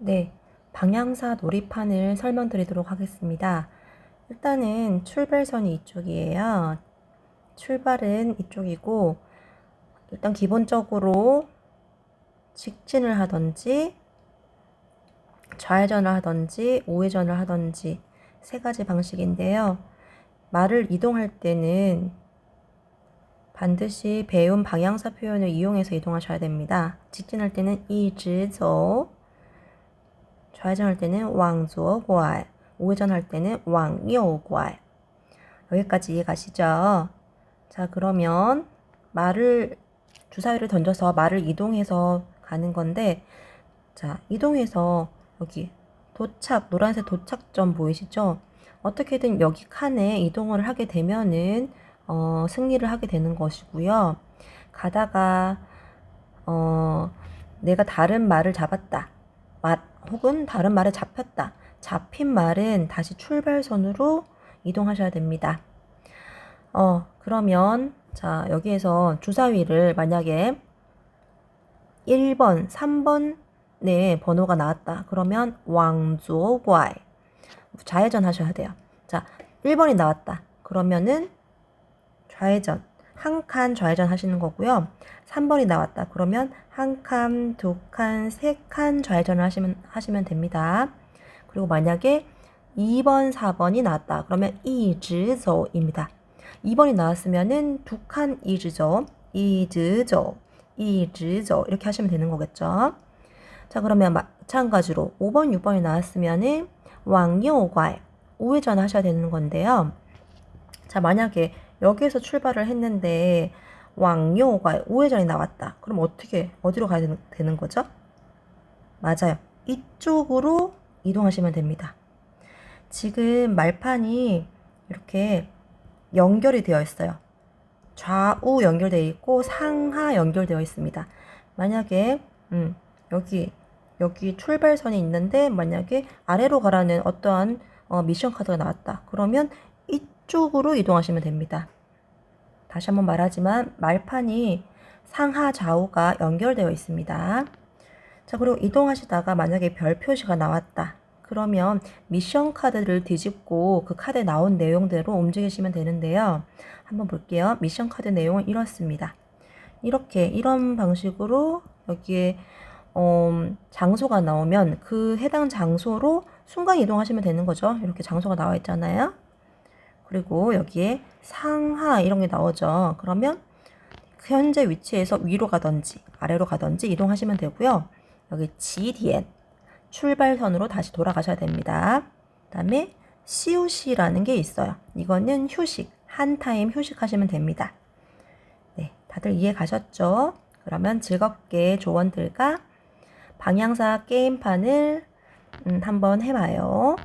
네, 방향사 놀이판을 설명드리도록 하겠습니다. 일단은 출발선이 이쪽이에요. 출발은 이쪽이고 일단 기본적으로 직진을 하던지 좌회전을 하던지 우회전을 하던지 세 가지 방식인데요. 말을 이동할 때는 반드시 배운 방향사 표현을 이용해서 이동하셔야 됩니다. 직진할 때는 이즈저 좌회전할 때는 왕左 괄, 우회전할 때는 왕右 괄. 여기까지 이해가시죠? 자, 그러면 말을 주사위를 던져서 말을 이동해서 가는 건데 자, 이동해서 여기 도착, 노란색 도착점 보이시죠? 어떻게든 여기 칸에 이동을 하게 되면은 어, 승리를 하게 되는 것이고요. 가다가 어, 내가 다른 말을 잡았다. 말, 혹은 다른 말에 잡혔다. 잡힌 말은 다시 출발선으로 이동하셔야 됩니다. 어, 그러면 자, 여기에서 주사위를 만약에 1번, 3번의 번호가 나왔다. 그러면 왕조과이 좌회전 하셔야 돼요. 자, 1번이 나왔다. 그러면은 좌회전. 한 칸 좌회전 하시는 거고요. 3번이 나왔다. 그러면 한 칸, 두 칸, 세 칸 좌회전을 하시면, 하시면 됩니다. 그리고 만약에 2번, 4번이 나왔다. 그러면 이즈조입니다. 2번이 나왔으면은 두 칸 이즈조, 이즈조, 이즈조 이렇게 하시면 되는 거겠죠. 자, 그러면 마찬가지로 5번, 6번이 나왔으면은 왕요과에 우회전 하셔야 되는 건데요. 자, 만약에 여기에서 출발을 했는데 왕요가 우회전이 나왔다. 그럼 어떻게 어디로 가야 되는, 되는 거죠? 맞아요. 이쪽으로 이동하시면 됩니다. 지금 말판이 이렇게 연결이 되어 있어요. 좌우 연결되어 있고 상하 연결되어 있습니다. 만약에 음, 여기 여기 출발선이 있는데 만약에 아래로 가라는 어떠한 어, 미션 카드가 나왔다. 그러면 이 쪽으로 이동하시면 됩니다. 다시 한번 말하지만 말판이 상하 좌우가 연결되어 있습니다. 자, 그리고 이동하시다가 만약에 별 표시가 나왔다. 그러면 미션 카드를 뒤집고 그 카드에 나온 내용대로 움직이시면 되는데요. 한번 볼게요. 미션 카드 내용은 이렇습니다. 이렇게 이런 방식으로 여기에 어, 장소가 나오면 그 해당 장소로 순간 이동하시면 되는 거죠. 이렇게 장소가 나와 있잖아요. 그리고 여기에 상하 이런 게 나오죠. 그러면 그 현재 위치에서 위로 가든지 아래로 가든지 이동하시면 되고요. 여기 지디엔 출발선으로 다시 돌아가셔야 됩니다. 그다음에 시우시라는 게 있어요. 이거는 휴식, 한 타임 휴식하시면 됩니다. 네, 다들 이해 가셨죠? 그러면 즐겁게 조원들과 방향사 게임판을 음, 한번 해봐요.